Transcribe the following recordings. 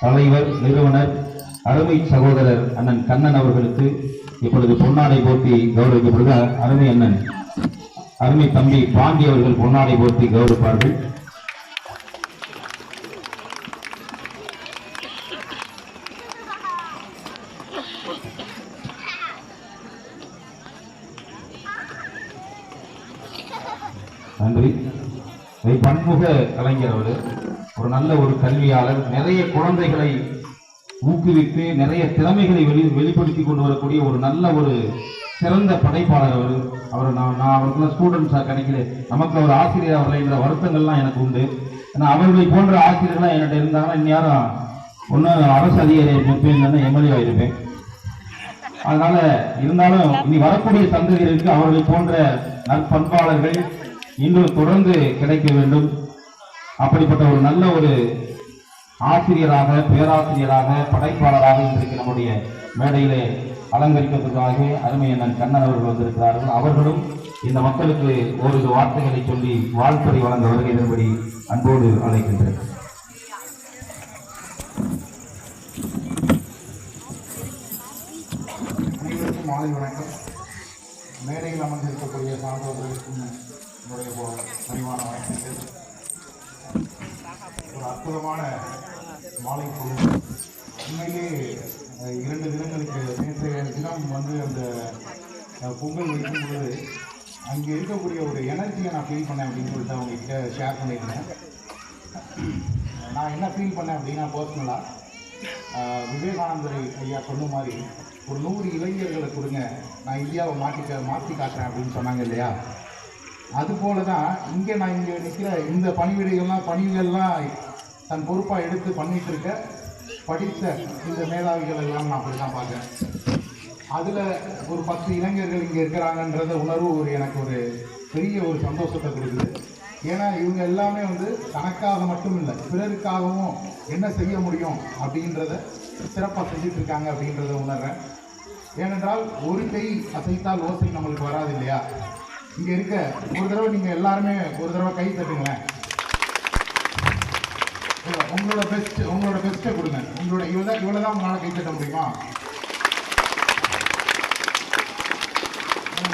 தலைவர் நிறுவனர் அருமை சகோதரர் அண்ணன் கண்ணன் அவர்களுக்கு இப்பொழுது பொன்னாடை போட்டி கௌரவிக்கப்படுது அருமை அண்ணன் அருமை தம்பி பாண்டி அவர்கள் பொன்னாடை போட்டி கௌரவிப்பார்கள். நன்றி. பன்முக கலைஞர் அவரு ஒரு நல்ல ஒரு கல்வியாளர் நிறைய குழந்தைகளை ஊக்குவித்து நிறைய திறமைகளை வெளி வெளிப்படுத்தி கொண்டு வரக்கூடிய ஒரு நல்ல ஒரு சிறந்த படைப்பாளர் அவர். அவர் நான் நான் அவருக்குலாம் ஸ்டூடெண்ட்ஸாக கிடைக்கல நமக்கு அவர் ஆசிரியர் வரலைங்கிற வருத்தங்கள்லாம் எனக்கு உண்டு. ஏன்னா அவர்களை போன்ற ஆசிரியர்கள்லாம் என்கிட்ட இருந்தாங்கன்னா இந்நேரம் ஒன்று அரசு அதிகாரி இருப்பேன் இல்லைன்னா எம்எல்ஏ ஆயிருப்பேன். அதனால இருந்தாலும் இனி வரக்கூடிய சந்ததியினருக்கு அவர்களை போன்ற நற்பண்பாளர்கள் இன்னும் தொடர்ந்து கிடைக்க வேண்டும். அப்படிப்பட்ட ஒரு நல்ல ஒரு ஆசிரியராக பேராசிரியராக படைப்பாளராக இன்றைக்கு நம்முடைய மேடையிலே அலங்கரிப்பதற்காக அருமை அண்ணன் கண்ணன் அவர்கள் வந்திருக்கிறார்கள். அவர்களும் இந்த மக்களுக்கு ஓரிரு வார்த்தைகளை சொல்லி வாழ்த்துறை வழங்க வருகை தரும்படி அன்போடு அழைக்கின்றனர் அனைவருக்கும் மாலை வணக்கம். மேடையில் அமர்ந்திருக்கக்கூடிய சான்றோர்களுக்கும் என்னுடைய பணிவான வணக்கங்கள். ஒரு அற்புதமான மாலை பொழுது. உண்மையிலே இரண்டு தினங்களுக்கு நேற்றைய தினம் வந்து அந்த பொங்கல் வைக்கும் பொழுது அங்கே இருக்கக்கூடிய ஒரு எனர்ஜியை நான் ஃபீல் பண்ணேன் அப்படின்னு சொல்லிட்டு அவங்க ஷேர் பண்ணியிருந்தேன். நான் என்ன ஃபீல் பண்ணேன் அப்படின்னா பர்சனலாக விவேகானந்தரை ஐயா சொன்ன மாதிரி ஒரு நூறு இளைஞர்களை கொடுங்க நான் இந்தியாவை மாற்றி மாற்றி காட்டுறேன் அப்படின்னு சொன்னாங்க இல்லையா? அது போல தான் இங்கே நான் இங்கே நிற்கிற இந்த பணிவிடைகள்லாம் பணிகள்லாம் தன் பொறுப்பாக எடுத்து பண்ணிட்டு இருக்க படித்த இந்த மேதாவிகள் எல்லாம் நான் அப்படி தான் பார்க்குறேன். அதில் ஒரு பத்து இளைஞர்கள் இங்கே இருக்கிறாங்கன்றத உணர்வு ஒரு எனக்கு ஒரு பெரிய ஒரு சந்தோஷத்தை கொடுக்குது. ஏன்னா இவங்க எல்லாமே வந்து தனக்காக மட்டும் இல்லை பிறருக்காகவும் என்ன செய்ய முடியும் அப்படின்றத சிறப்பாக செஞ்சுட்டு இருக்காங்க அப்படின்றத உணர்றேன். ஏனென்றால் ஒரு கை அசைத்தால் ஓசை நம்மளுக்கு வராது இல்லையா? இங்கே இருக்க ஒரு தடவை நீங்கள் எல்லாருமே ஒரு தடவை கை தட்டுங்களேன். உங்களோட பெஸ்ட் உங்களோட பெஸ்ட்டை கொடுங்க. உங்களோட இவ்வளோ இவ்வளோ தான் உங்களால் கை தட்ட முடியுமா?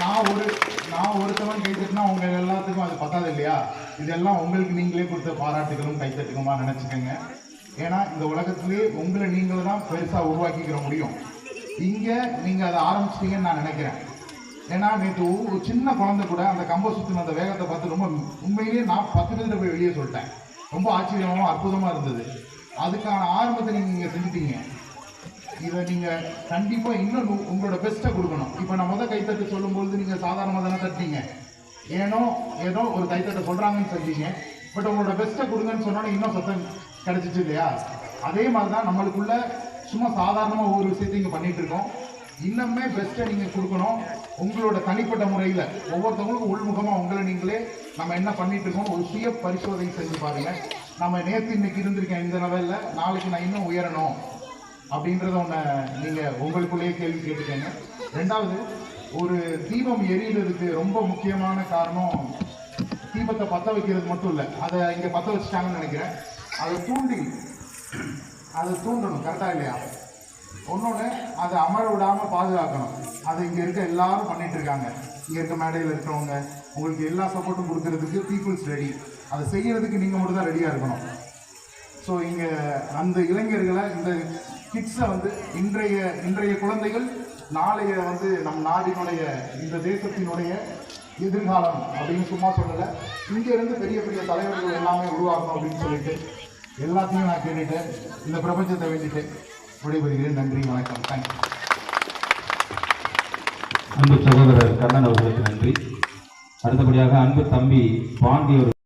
நான் ஒரு நான் ஒருத்தவன் கை தட்டினா எல்லாத்துக்கும் அது பத்தாது இல்லையா? இதெல்லாம் உங்களுக்கு நீங்களே கொடுத்த பாராட்டுகளும் கைத்தட்டுக்குமா நினச்சிக்கோங்க. ஏன்னா இந்த உலகத்திலே உங்களை நீங்களே தான் பெருசாக உருவாக்கிக்கிற முடியும். இங்கே நீங்கள் அதை ஆரம்பிச்சிட்டீங்கன்னு நான் நினைக்கிறேன். ஏன்னா நேற்று ஒரு சின்ன குழந்தை கூட அந்த கம்ப சுற்றின அந்த வேகத்தை பார்த்து ரொம்ப உண்மையிலேயே நான் பத்து பேர்கிட்ட போய் வெளியே சொல்லிட்டேன். ரொம்ப ஆச்சரியமாகவும் அற்புதமாக இருந்தது. அதுக்கான ஆரம்பத்தை நீங்கள் இங்கே செஞ்சுட்டீங்க. இதை நீங்கள் கண்டிப்பாக இன்னும் உ- உங்களோட பெஸ்ட்டை கொடுக்கணும். இப்போ நான் முதல் கைத்தட்டு சொல்லும்பொழுது நீங்கள் சாதாரணமாக தானே தட்டீங்க. ஏனோ ஏதோ ஒரு கைத்தட்டை சொல்கிறாங்கன்னு சொல்லிங்க பட் உங்களோட பெஸ்ட்டை கொடுங்கன்னு சொன்னோன்னே இன்னும் சத்தம் கிடச்சிச்சு இல்லையா? அதே மாதிரி தான் நம்மளுக்குள்ள சும்மா சாதாரணமாக ஒவ்வொரு விஷயத்தையும் இங்கே பண்ணிகிட்டு இருக்கோம். இன்னுமே பெஸ்ட்டை நீங்கள் கொடுக்கணும். உங்களோட தனிப்பட்ட முறையில். ஒவ்வொருத்தவங்களுக்கும் உள்முகமாக உங்களை நீங்களே நம்ம என்ன பண்ணிட்டு இருக்கோம் ஒரு சுய பரிசோதனை செஞ்சு பாருங்க. நம்ம நேற்று இன்னைக்கு இருந்திருக்கேன் இந்த லெவலில் நாளைக்கு நான் இன்னும் உயரணும் அப்படின்றத ஒன்று நீங்கள் உங்களுக்குள்ளேயே கேள்வி கேட்டுக்கங்க. ரெண்டாவது ஒரு தீபம் எரியிறதுக்கு ரொம்ப முக்கியமான காரணம் தீபத்தை பற்ற வைக்கிறது மட்டும் இல்லை அதை இங்கே பற்ற வச்சுட்டாங்கன்னு நினைக்கிறேன். அதை தூண்டி அதை தூண்டணும் கரெக்டாக இல்லையா? ஒன்னொன்று அதை அமர விடாமல் பாதுகாக்கணும். அதை இங்கே இருக்க எல்லாரும் பண்ணிட்டு இருக்காங்க. இங்கே இருக்க மேடையில் இருக்கிறவங்க உங்களுக்கு எல்லா சப்போர்ட்டும் கொடுக்கறதுக்கு பீப்புள்ஸ் ரெடி அதை செய்யறதுக்கு நீங்கள் மட்டும் தான் ரெடியாக இருக்கணும். ஸோ இங்கே அந்த இளைஞர்களை இந்த கிட்ஸை வந்து இன்றைய இன்றைய குழந்தைகள் நாளைய வந்து நம் நாட்டினுடைய இந்த தேசத்தினுடைய எதிர்காலம் அப்படின்னு சும்மா சொல்லலை. இங்கேருந்து பெரிய பெரிய தலைவர்கள் எல்லாமே உருவாகணும் அப்படின்னு சொல்லிட்டு எல்லாத்தையும் நான் கேட்டுட்டு இந்த பிரபஞ்சத்தை வேண்டிட்டு விடைபெறுகிறேன். நன்றி வணக்கம். தேங்க்யூ அன்பு சகோதரர் கண்ணன் அவர்களுக்கு நன்றி. அடுத்தபடியாக அன்பு தம்பி பாண்டியவர்